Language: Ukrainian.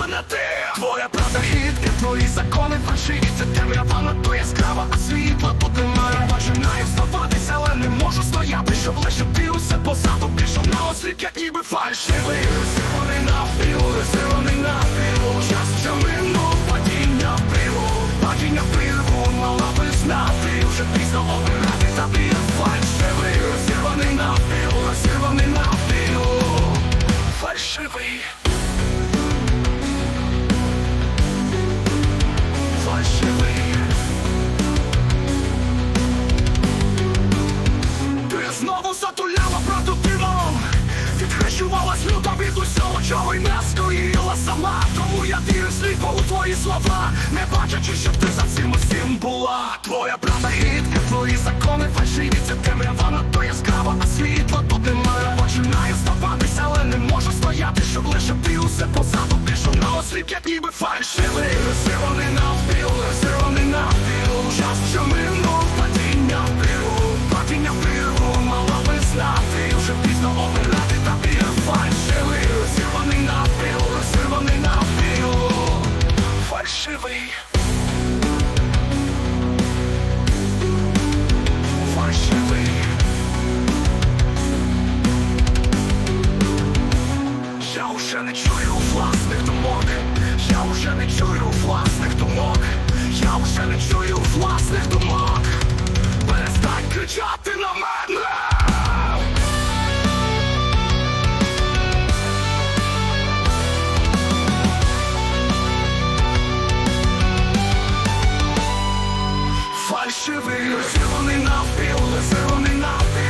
мене ти. Твоя правда хитка, твої закони фальшиві Це темрява надто яскрава, а світла тут немає. Починаю здаватися, але не можу стояти Щоб лише ти усе позаду пішов на осліп, як ніби фальшивий. На розірваний навпіл Час на минув, від усього, чого й не стоїла сама. Тому я вірю сліпо у твої слова, не бачачи, що ти за цим усім була. Твоя правда гідка, твої закони фальшиві. Це темрява надто яскрава, а світла тут немає. Починає здаватися, але не можу стояти, щоб лише ти усе позаду пішов на осліп, як ніби фальшивий. Все вони навпіл, все вони навпіл. Час, що минув, падіння впіру, падіння впіру, мала би знати. Вже пізно обирати. фальшивий, Зелений навпіл, зелений навпіл